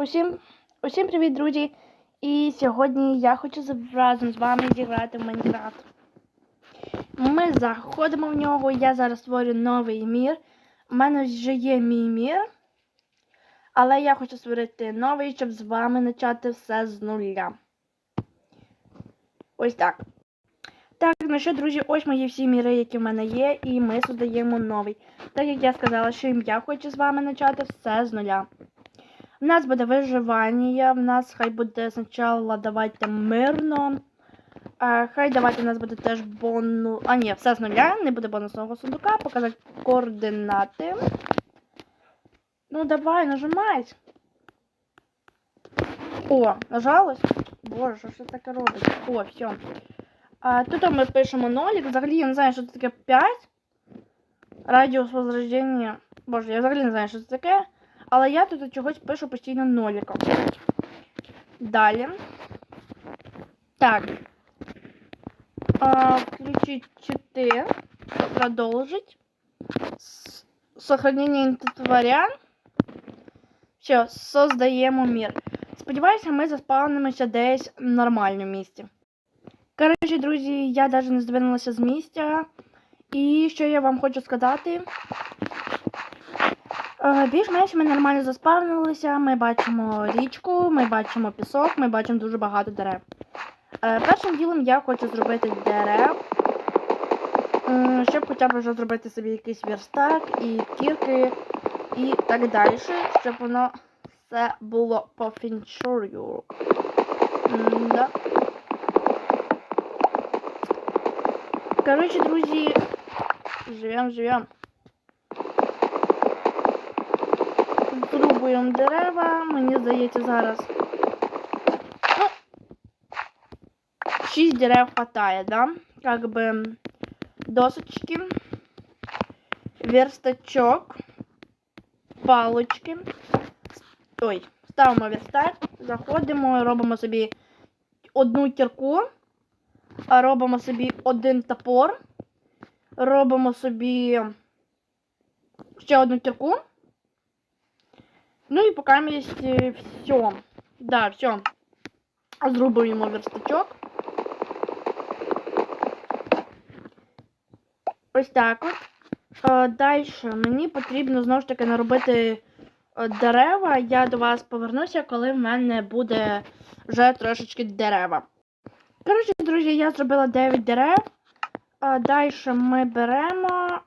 Усім, усім привіт, друзі! І сьогодні я хочу разом з вами зіграти в Майнкрафт. Ми заходимо в нього, я зараз створю новий мір. У мене вже є мій мір. Але я хочу створити новий, щоб з вами почати все з нуля. Ось так. Так, ну що, друзі, ось мої всі міри, які в мене є, і ми создаємо новий. Так як я сказала, що я хочу з вами почати все з нуля. У нас буде виживання, в нас хай буде спочатку давайте мирно. А, хай давайте у нас буде теж бонус. А, ні, все з нуля, не буде бонусного сундука, показати координати. Ну, давай, нажимай. О, нажалось? Боже, що це таке робить? О, все. А, тут ми пишемо нолик. Взагалі я не знаю, що це таке 5. Радіус возрождення. Боже, я взагалі не знаю, що це таке. Але я тут чогось пишу постійно ноликом. Далі. Так. А, включить 4. Продолжить. С- Сохранение інвентаря. Все, создаємо мір. Сподіваюся, ми заспавнимося десь в нормальному місці. Коротше, друзі, я навіть не здвинулася з місця. І що я вам хочу сказати. Е, Більш-менш ми нормально заспавнилися. Ми бачимо річку, ми бачимо пісок, ми бачимо дуже багато дерев. Е, Першим ділом я хочу зробити дерев, щоб хоча б вже зробити собі якийсь верстак і кірки і так далі, щоб воно все було по фіншурю. Да. Коротше, друзі, живем, живем. Зрубуємо дерева, мені здається, зараз. Ну, 6 дерев хватає, да? Как бы досочки, верстачок, палочки. Ой, ставимо верстак, заходимо, робимо собі одну кірку, робимо собі один топор, робимо собі ще одну кірку. Ну і поки є все. Да, все. Зрубуємо верстачок. Ось так от. Е, Далі мені потрібно знову ж таки наробити е, дерева. Я до вас повернуся, коли в мене буде вже трошечки дерева. Коротше, друзі, я зробила 9 дерев. Далі ми беремо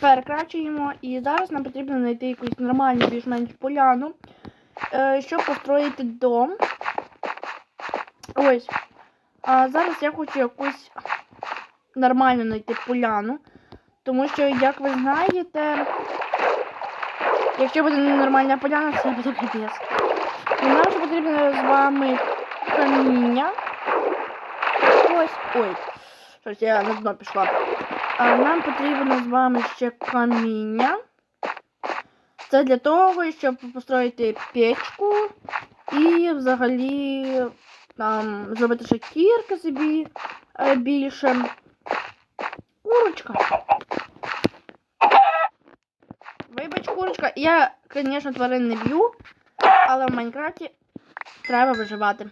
перекрачуємо. І зараз нам потрібно знайти якусь нормальну більш-менш поляну, е, щоб построїти дом. Ось. А зараз я хочу якусь нормальну знайти поляну. Тому що, як ви знаєте, якщо буде ненормальна поляна, це буде капець. Нам ще потрібно з вами каміння. Ось. Ой. Щось я на дно пішла. А нам потрібно з вами ще каміння. Це для того, щоб построїти печку і взагалі там зробити ще кірки собі е, більше. Курочка. Вибач, курочка. Я, звісно, тварин не б'ю, але в Майнкрафті треба виживати.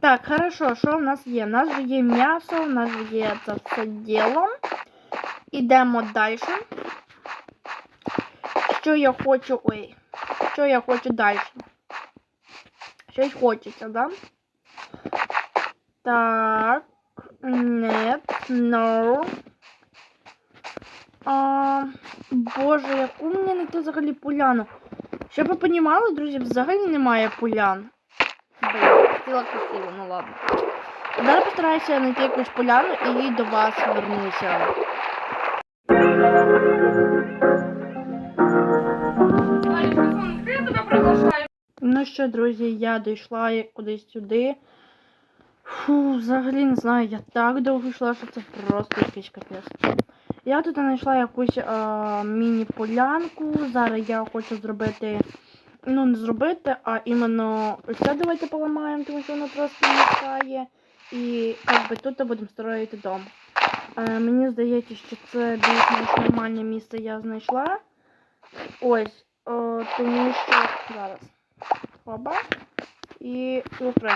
Так, хорошо, що в нас є? У нас же є м'ясо, у нас же є це все діло. Ідемо далі. Що я хочу. Ой. Що я хочу далі? Щось хочеться, да? Так. Нет. No. А, Боже, яку мені знайти взагалі поляну? Щоб ви понімали, друзі, взагалі немає полян. Блін, хотіла красиво, ну ладно. Зараз постараюся знайти якусь поляну і до вас вернуся. Ну що, друзі, я дійшла кудись сюди. Фу, взагалі не знаю, я так довго йшла, що це просто якийсь капець. Я тут знайшла якусь міні-полянку. Зараз я хочу зробити. Ну, не зробити, а іменно це давайте поламаємо, тому що воно трошки мішає. І як би тут будемо строїти дом. Е, мені здається, що це більш-менш нормальне місце я знайшла. Ось, о, тому що Зараз. Оба. І лупри.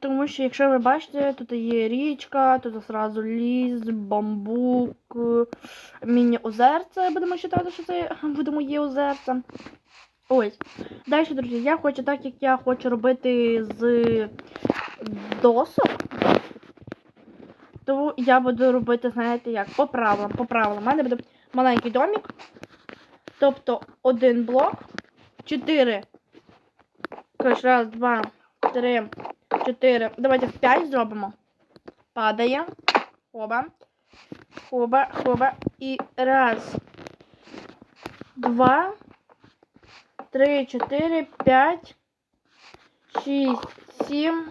Тому що, якщо ви бачите, тут є річка, тут зразу ліс, бамбук, міні-озерце. Будемо вважати, що це буде моє озерце. Ось. Далі, друзі, я хочу, так як я хочу робити з досок. То я буду робити, знаєте як, по правилам, по правилам. У мене буде маленький домик. Тобто один блок, чотири. Коротше, раз, два, три, чотири. Давайте п'ять зробимо. Падає. Хоба. Хоба, хоба. І раз. Два. Три, чотири, п'ять. Шість, сім,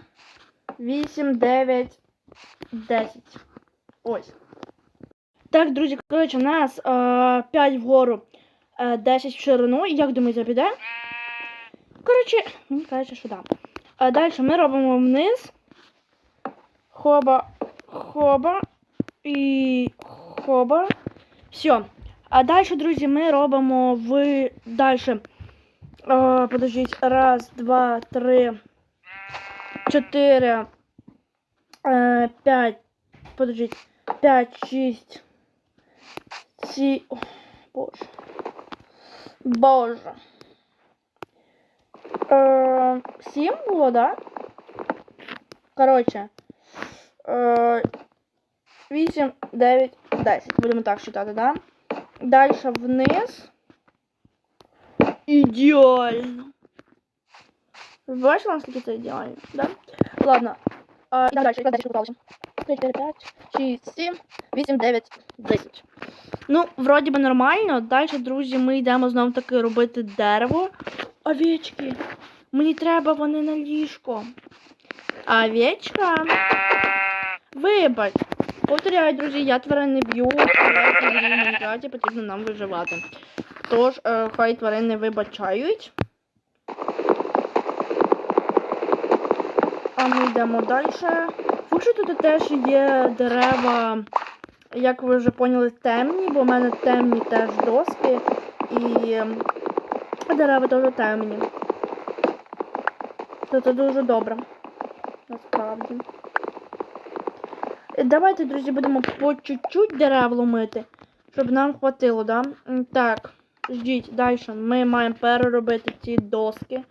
вісім, дев'ять, десять. Ось. Так, друзі, коротше, у нас е, 5 вгору, е, 10 в ширину. Як думаєте, піде? Коротше, мені кажеться, що так. Да. А далі ми робимо вниз. Хоба, хоба і хоба. Все. А далі, друзі, ми робимо в далі. Подождіть. Раз, два, три, чотири, е, п'ять. Подождіть. П'ять, шість. Сі... О, Боже. Боже. Е, сім було, да? Коротше. Е, вісім, дев'ять, десять. Будемо так считати, да? Далі вниз. Ідеально. Ви бачили, наскільки це ідеально, да? Ладно. А, йдемо далі, якраз далі покалися. 3, 4, 5, 6, 7, 8, 9, 10. Ну, вроді би нормально. Далі, друзі, ми йдемо знову таки робити дерево. Овечки. Мені треба вони на ліжко. Овечка. Вибач. Повторяю, друзі, я тварин не б'ю, в потрібно нам виживати. Тож, е, хай тварини вибачають. А ми йдемо далі. Фукши тут теж є дерева, як ви вже поняли, темні, бо в мене темні теж доски. І дерева теж темні. То це дуже добре. Насправді. Давайте, друзі, будемо по чуть-чуть дерев ломити, щоб нам хватило, да? Так, ждіть, далі. Ми маємо переробити ці доски.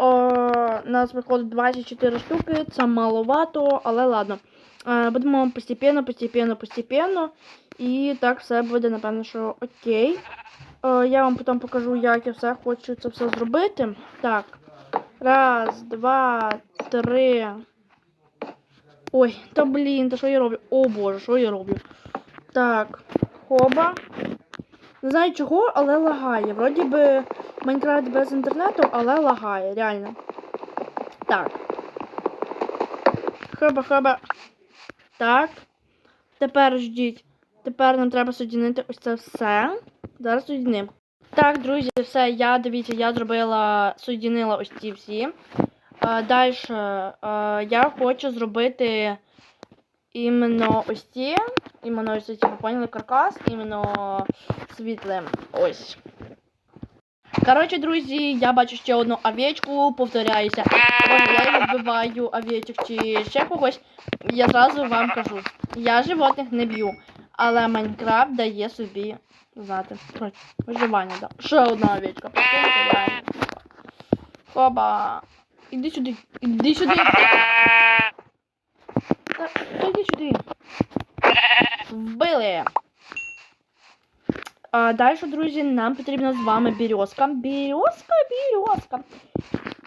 О, нас виходить 24 штуки, це маловато, але ладно. Е, Будемо постепенно, постепенно, постепенно. І так все буде, напевно, що окей. Е, Я вам потім покажу, як я все хочу це все зробити. Так. Раз, два, три. Ой, та блін, та що я роблю? О боже, що я роблю? Так, хоба. Не знаю чого, але лагає. Вроді би Майнкрафт без інтернету, але лагає, реально. Так. Хоба. Так. Тепер ждіть. Тепер нам треба соединити ось це все. Зараз соединимо. Так, друзі, все, я дивіться, я зробила, соединила ось ці всі. Далі я хочу зробити іменно ось ці. Іменно ці, ви поняли, каркас, іменно світлим. Ось. Коротше, друзі, я бачу ще одну овечку, повторяюся. Боже, я вбиваю овечок чи ще когось. Я зразу вам кажу. Я животних не б'ю. Але Майнкрафт дає собі знати. Виживання, да. Ще одна овечка. Хоба. Іди сюди. Іди сюди. Та, та сюди. Вбили. А, далі, друзі, нам потрібна з вами бірьозка. Бірьозка, бірьозка.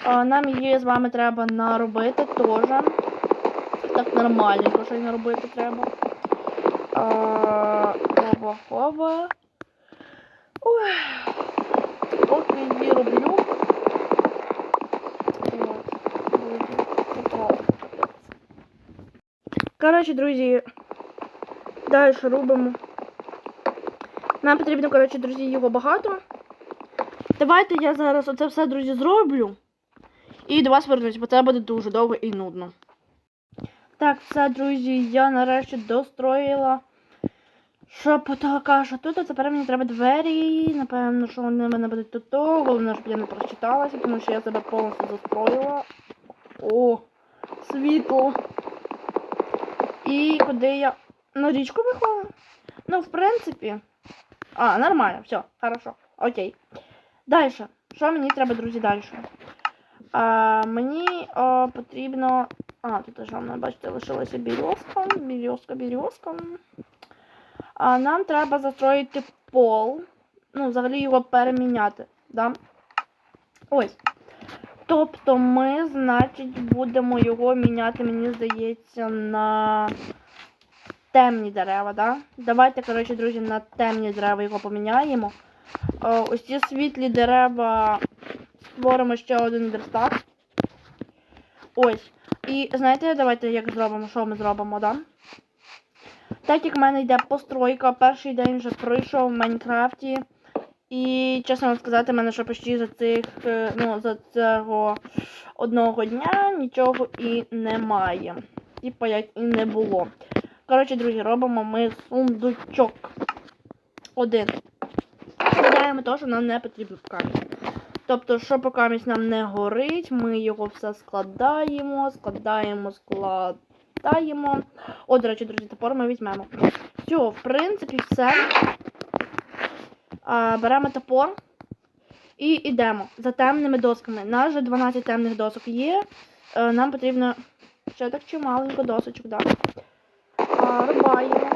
А, нам її з вами треба наробити теж. Так нормальненько, що й наробити треба. А, Хоба, хоба. Ой. Поки її роблю. Коротше, друзі, Далі робимо. Нам потрібно, коротше, друзі, його багато. Давайте я зараз оце все, друзі, зроблю. І до вас повернусь, бо це буде дуже довго і нудно. Так, все, друзі, я нарешті достроїла. Що потолка, що тут, а тепер мені треба двері. Напевно, що вони в мене будуть тут. Головне, щоб я не прочиталася, тому що я себе повністю застроїла. О, світло. І куди я. На річку виходила? Ну, в принципі. А, нормально, все, хорошо. Окей. Далі. Що мені треба, друзі, далі? А, мені а, потрібно. А, тут вже в мене, бачите, лишилася бірьозка. Бірьозка, бірьозка. А нам треба застроїти пол. Ну, взагалі його переміняти. Да? Ось. Тобто ми, значить, будемо його міняти, мені здається, на темні дерева, да? Давайте, коротше, друзі, на темні дерева його поміняємо. Е, Ось ці світлі дерева створимо ще один верстак. Ось. І знаєте, давайте як зробимо, що ми зробимо, да? Так як в мене йде постройка, перший день вже пройшов в Майнкрафті. І, чесно вам сказати, в мене ще почти за цих, е, ну, за цього одного дня нічого і немає. Типа як і не було. Коротше, друзі, робимо ми сундучок. Один. Додаємо те, що нам не потрібно камінь. Тобто, що по камінь нам не горить, ми його все складаємо, складаємо, складаємо. О, до речі, друзі, тепер ми візьмемо. Все, в принципі, все. А, беремо топор і йдемо за темними досками. Нас вже 12 темних досок є. Е, нам потрібно ще так чималенько досочок, да. А, рубаємо.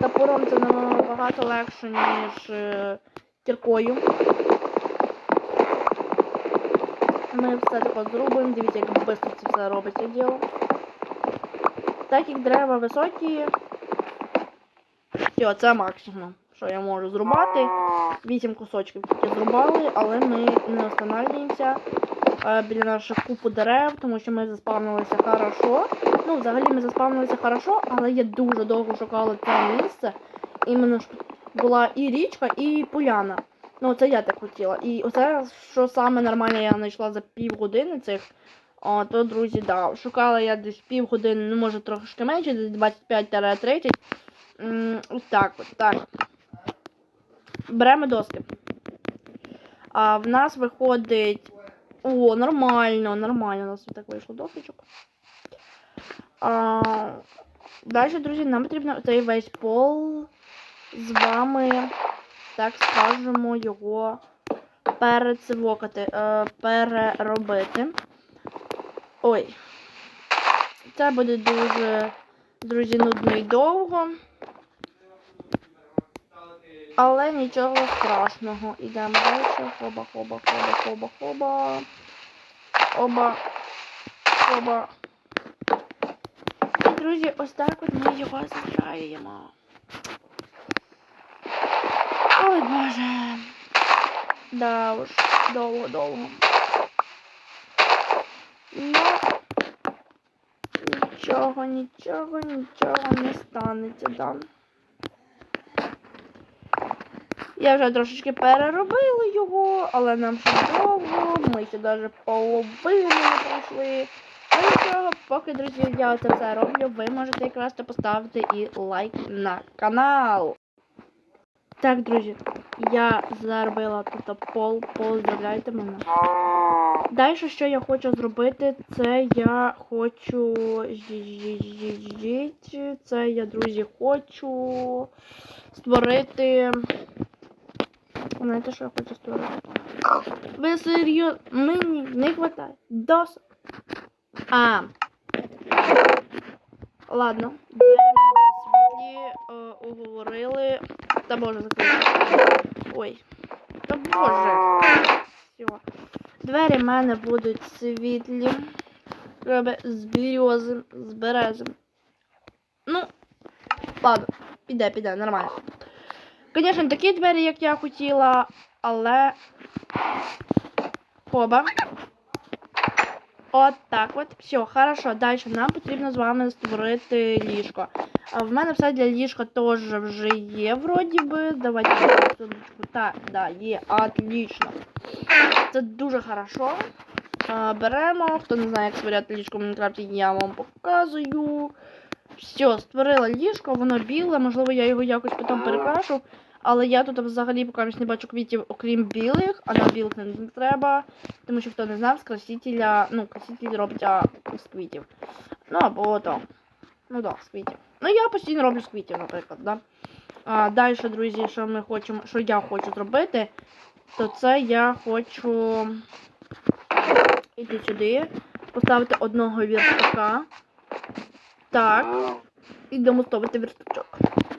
Топором це набагато легше, ніж е, кіркою. Ми все тако зробимо. Дивіться, як швидко це все робиться діло. Так як дерева високі. Все, це максимум, що я можу зрубати. Вісім кусочків тільки зрубали, але ми не останавливаємося е, біля наших купу дерев, тому що ми заспавнилися хорошо. Ну, взагалі ми заспавнилися хорошо, але я дуже довго шукала це місце. Іменно була і річка, і поляна. Ну, це я так хотіла. І оце, що саме нормальне я знайшла за півгодини цих. О, то, друзі, да. Шукала я десь півгодини, ну може трошки менше, десь 25-30. Ось так от, так. Беремо доски. А в нас виходить. О, нормально, нормально. У нас так вийшло досочок. А, далі, друзі, нам потрібно цей весь пол з вами, так скажемо, його перецивокати, е, переробити. Ой. Це буде дуже, друзі, нудно і довго. Але нічого страшного. Ідемо далі. Хоба, хоба, хоба, хоба, хоба. Оба. Хоба. І, друзі, ось так от ми його зачаємо. Ой, Боже. Да уж, довго-довго. Ну, нічого, нічого, нічого не станеться, да. Я вже трошечки переробила його, але нам ще довго, ми ще навіть половину не пройшли. Нічого, поки, друзі, я це все роблю, ви можете якраз поставити і лайк на канал. Так, друзі, я заробила тут пол, поздравляйте мене. Далі, що я хочу зробити, це я хочу. Це я, друзі, хочу створити. Знаєте, що я хочу створити? Ви серйозно? Мені не вистачає. Досить. А. Ладно. Світлі е, уговорили. Та боже, закрити. Ой. Та боже. Все. Двері в мене будуть світлі. З березим, з березим. Ну, ладно, піде, піде, нормально. Звісно, не такі двері, як я хотіла, але. Хоба. От так от. Все, хорошо. Далі нам потрібно з вами створити ліжко. А в мене все для ліжка теж вже є, вроді би. Давайте секундочку. Так, да, є. Отлично. Це дуже хорошо. Беремо. Хто не знає, як створяти ліжко в Майнкрафті, я вам показую. Все, створила ліжко, воно біле, можливо, я його якось потім перекрашу. Але я тут взагалі поки не бачу квітів, окрім білих, а на білих не треба. Тому що хто не знав, з красителя, ну, краситель робить а, з квітів. Ну або то. Ну да, з квітів. Ну я постійно роблю з квітів, наприклад, да. А, далі, друзі, що ми хочемо, що я хочу зробити, то це я хочу іти сюди, поставити одного вірстака. Так. Ідемо ставити верстачок.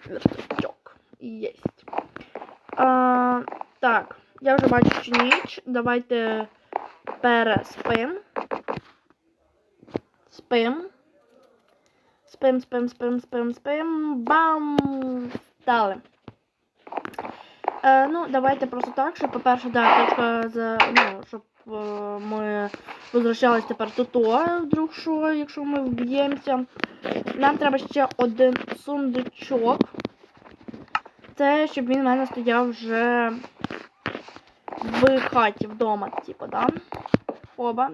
Верстачок. Єсть. А, так, я вже бачу, що ніч. Давайте переспим. Спим. Спим, спим, спим, спим, спим. Бам! Дали. Е, ну, давайте просто так, щоб, по-перше, да, точка за. Ну, щоб е, ми возвращались тепер до тут, вдруг що, якщо ми вб'ємося. Нам треба ще один сундучок. Це щоб він в мене стояв вже в хаті вдома, типу, да? Оба.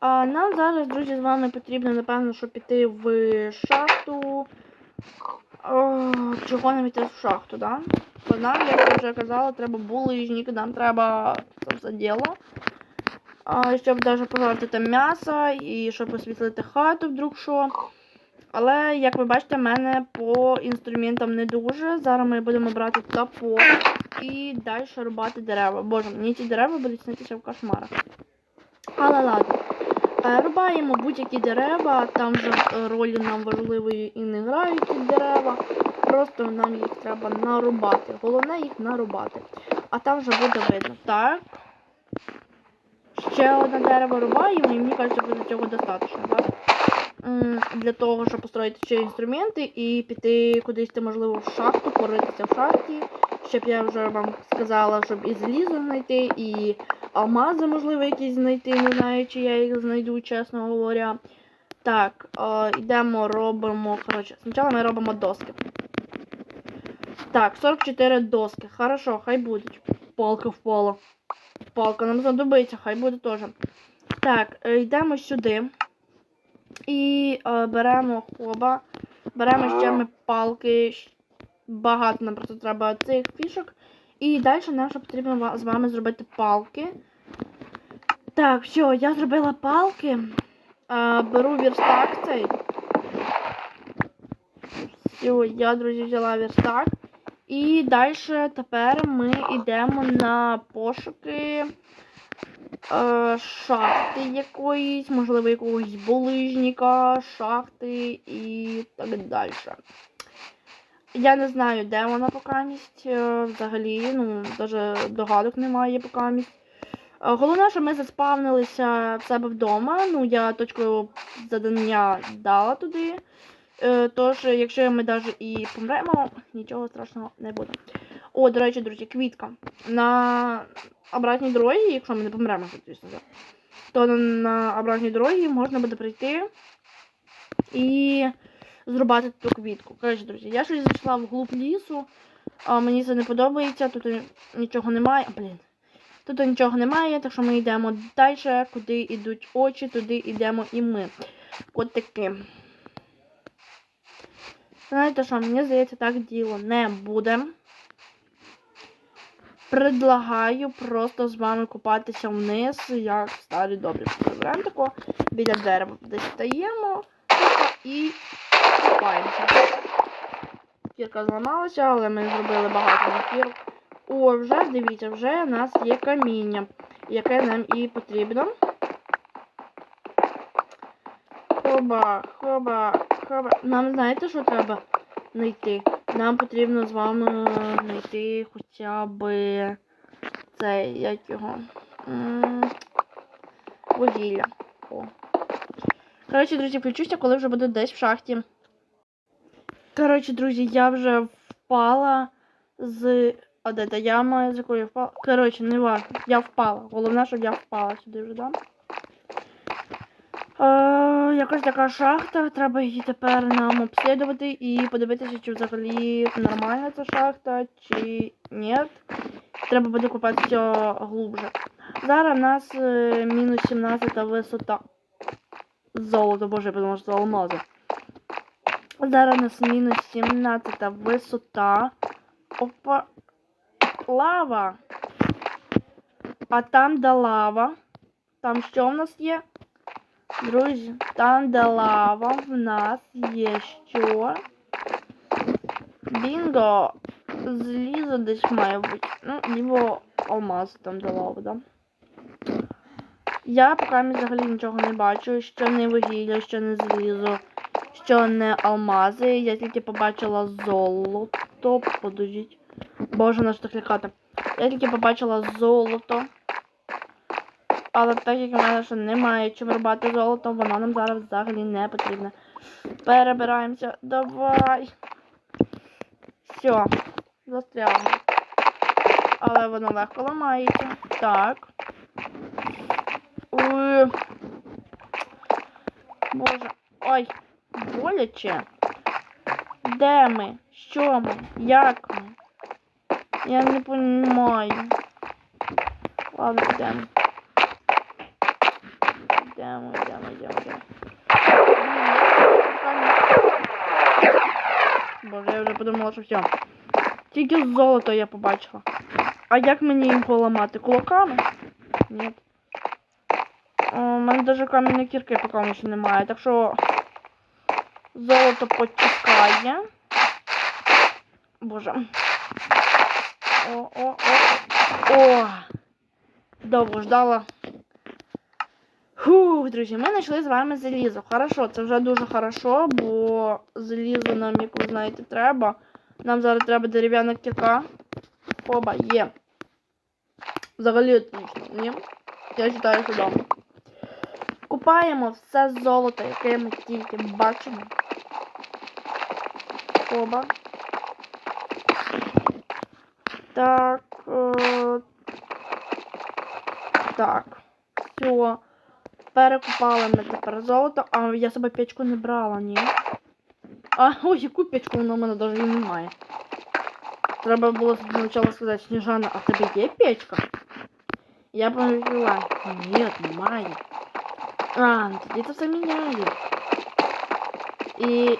А нам зараз, друзі, з вами потрібно, напевно, щоб піти в шахту. О, чого нам йти в шахту, да? Бо нам, як я вже казала, треба булижник, нам треба це все діло. Щоб навіть пожарити там м'ясо і щоб освітлити хату, вдруг що. Але, як ви бачите, в мене по інструментам не дуже. Зараз ми будемо брати топор і далі рубати дерева. Боже, мені ці дерева будуть снитися в кошмарах. Але ладно. Е, Рубаємо будь-які дерева, там вже е, ролі нам важливої і не грають дерева. Просто нам їх треба нарубати. Головне їх нарубати. А там вже буде видно. Так. Ще одне дерево рубаємо, і мені кажеться, буде цього достатньо, так? Для того, щоб построїти ще інструменти і піти кудись, можливо, в шахту, поритися в шахті. Щоб я вже вам сказала, щоб і залізо знайти, і алмази, можливо, якісь знайти. Не знаю, чи я їх знайду, чесно говоря. Так, е, йдемо, робимо. Коротше, спочатку ми робимо доски. Так, 44 доски. Хорошо, хай будуть. Палка впала. Палка нам знадобиться, хай буде теж. Так, е, йдемо сюди. І е, беремо хоба. Беремо ще ми палки. Багато нам просто треба цих фішок. І далі нам ще потрібно з вами зробити палки. Так, все, я зробила палки. Е, беру верстак цей. Все, я, друзі, взяла верстак. І далі тепер ми йдемо на пошуки е, шахти якоїсь, можливо, якогось булижника, шахти і так далі. Я не знаю, де вона покамість. е, Взагалі, ну, навіть догадок немає покамість. Е, Головне, що ми заспавнилися в себе вдома. Ну, я точку задання дала туди. Е, Тож, якщо ми навіть і помремо, нічого страшного не буде. О, до речі, друзі, квітка. На обратній дорозі, якщо ми не помремо, звісно, то на, обратній дорозі можна буде прийти і зрубати ту квітку. Коротше, друзі, я щось зайшла в глуб лісу, а мені це не подобається, тут нічого немає. Блін. Тут нічого немає, так що ми йдемо далі, куди йдуть очі, туди йдемо і ми. От таки. Знаєте що, мені здається, так діло не буде. Предлагаю просто з вами купатися вниз, як старі добрі. Беремо біля дерева десь стаємо і купаємося. Кірка зламалася, але ми зробили багато кірок. О, вже дивіться, вже в нас є каміння, яке нам і потрібно. Хоба, хоба, хоба. Нам знаєте, що треба знайти? Нам потрібно з вами знайти хоча б цей, як його. Вугілля. Коротше, друзі, включуся, коли вже буду десь в шахті. Коротше, друзі, я вже впала з. А де та яма, з якої я впала? Коротше, не важно. Я впала. Головне, щоб я впала сюди вже, да? Е, якась така шахта, треба її тепер нам обслідувати і подивитися, чи взагалі нормальна ця шахта, чи ні. Треба буде купатися глубже. Зараз в нас е, мінус 17 висота. Золото, боже, тому що це алмази. Зараз у нас мінус 17 висота. Опа. Лава. А там, де лава. Там що в нас є? Друзі, там, де лава, в нас є що? Бінго! Злізо десь має бути. Ну, либо алмаз там де лава, да? Я поки взагалі нічого не бачу, що не вугілля, що не злізо, що не алмази. Я тільки побачила золото. Подождіть. Боже, наш так лякати. Я тільки побачила золото. Але так як в мене ще немає чим рубати золото, воно нам зараз взагалі не потрібне. Перебираємося. Давай. Все. Застрягли. Але воно легко ламається. Так. Ой. Боже. Ой, боляче. Де ми? Що ми? Як ми? Я не понимаю. Ладно, йдемо. Йдемо, йдемо, йдемо, йдемо. Боже, я вже подумала, що все. Тільки золото я побачила. А як мені його ламати? Кулаками? Ні. У мене навіть кам'яної кірки поки що немає, так що золото почекає. Боже. О, о, о. О! Довго ждала. Фух, друзі, ми знайшли з вами залізо. Хорошо, це вже дуже хорошо, бо залізо нам, як ви знаєте, треба. Нам зараз треба дерев'яна кірка. Оба, є. Взагалі отлично. Ні? Я вважаю, що да. Купаємо все золото, яке ми тільки бачимо. Оба. Так. Е... Так. Все. Перекупали ми тепер золото. А я себе печку не брала, ні. А, ой, яку печку воно в мене навіть немає. Треба було спочатку сказати, Сніжана, а в тебе є печка? Я повела. Ні, немає. А, ну тоді це все міняє. І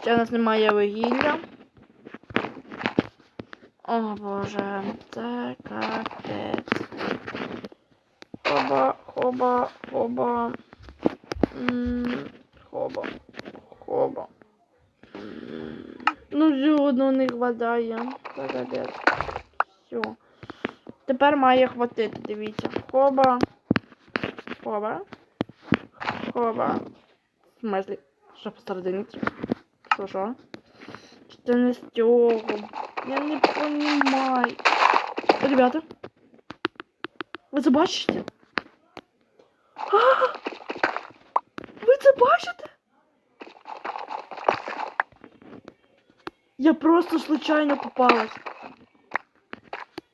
ще у нас немає вугілля. О боже, це капець. Хоба, хоба, хоба. Хоба, хоба. Ну, жодного не хватає. Все. Тепер має хватити, дивіться. Хоба. Хоба. Хоба. В смысле? Що посередині? Що, що? Чи Це не з цього. Я не понимаю. Ребята. Ви це бачите? Ви це бачите? Я просто случайно попалась.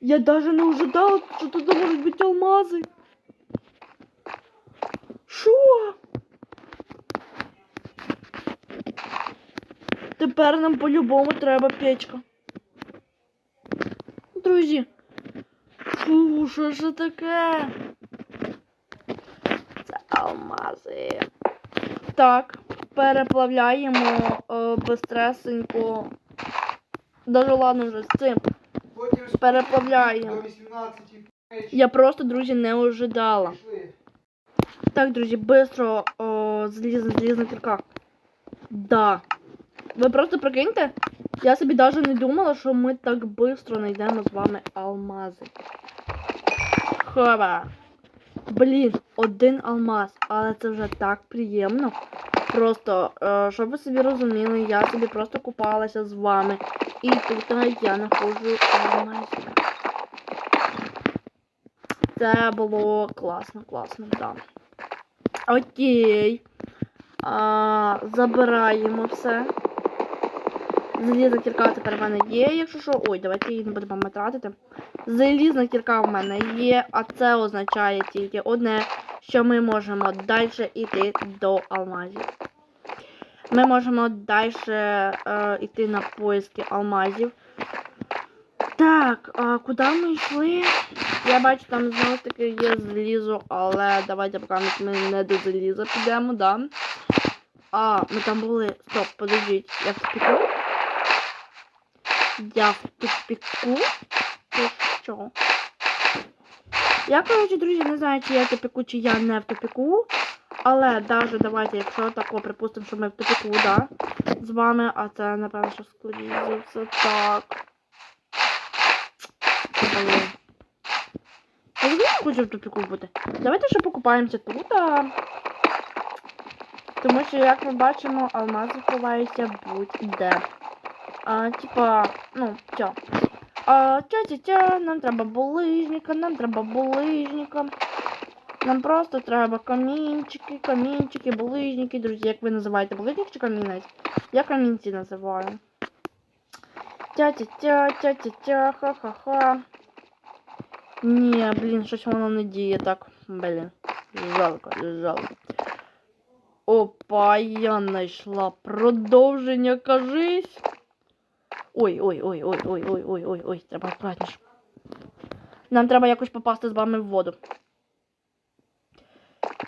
Я даже не ожидала, що тут можуть бути алмази. Що? Тепер нам по-любому треба печка. Друзі. Фу, що ж це таке? Це. Так, переплавляємо е, безстресенько. Даже ладно вже з цим. Переплавляємо. Я просто, друзі, не ожидала. Так, друзі, быстро о, заліз, заліз на кірка. Да. Ви просто прикиньте, я собі навіть не думала, що ми так швидко знайдемо з вами алмази. Хоба. Блін, один алмаз, але це вже так приємно. Просто, е, щоб ви собі розуміли, я собі просто купалася з вами. І тут я знаходжу алмазів. Це було класно, класно, так. Окей. Забираємо все. Залізна кірка тепер в мене є, якщо що. Ой, давайте її не будемо тратити. Залізна кірка в мене є, а це означає тільки одне, що ми можемо далі йти до алмазів. Ми можемо далі е, йти на поиски алмазів. Так, а куди ми йшли? Я бачу, там знову таки є залізо, але давайте поки ми не до заліза підемо, да? А, ми там були. Стоп, подождіть. Я в тупіку? Я в тупіку? Ти що? Я, коротше, друзі, не знаю, чи я в тупіку, чи я не в тупіку. Але даже давайте, якщо тако, припустимо, що ми в тупіку, да, з вами, а це, напевно, що скоріше все так. Я не хочу в тупіку бути. Давайте ще покупаємося тут. А... Тому що, як ми бачимо, алмази ховаються будь-де. А, типа, ну, чо. А, тя-тя-тя, нам треба булижника, нам треба булижника. Нам просто треба камінчики, камінчики, булижники. Друзі, як ви називаєте булижник чи камінець? Я камінці називаю. Тя-тя-тя, тя-тя-тя, ха-ха-ха. Ні, блін, щось воно не діє так. Блін. Жалко, жалко. Опа, я знайшла продовження, кажись. Ой-ой-ой-ой-ой-ой-ой-ой, треба акуратніше. Нам треба якось попасти з вами в воду.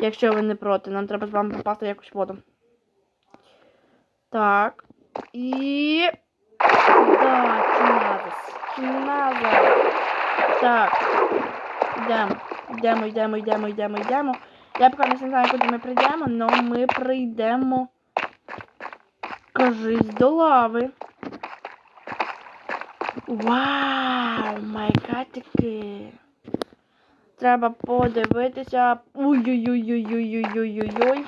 Якщо ви не проти, нам треба з вами попасти якось в воду. Так. І. Так, кіназис. Кіназис. Так. Йдемо. Йдемо, йдемо, йдемо, йдемо, йдемо. Я поки не знаю, куди ми прийдемо, але ми прийдемо. Кажись, до лави. Вау, майкатики. Треба подивитися. Ой-ой-ой-ой-ой-ой-ой-ой.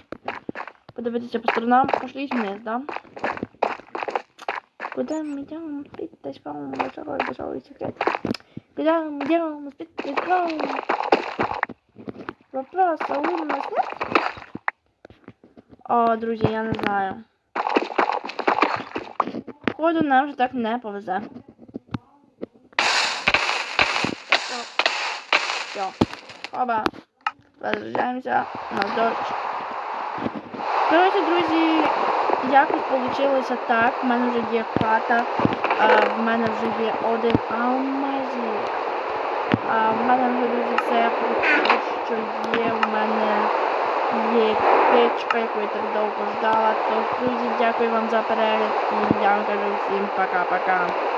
Подивитися по сторонам. Пошліть вниз, да? Куда мы идем? Спит точком, большой, большой секрет. Куда мы идем? Спит точком. Вопроса у нас нет? О, друзі, я не знаю. Походу, нам вже так не повезе. Все. Оба. Возвращаемся на дочь. Коротше, друзі, якось вийшло так. В мене вже є хата, в мене вже є один алмазик. А в мене вже дуже все, що є. В мене є печка, яку я так довго ждала. Тож, друзі, дякую вам за перегляд і я вам кажу всім пока-пока.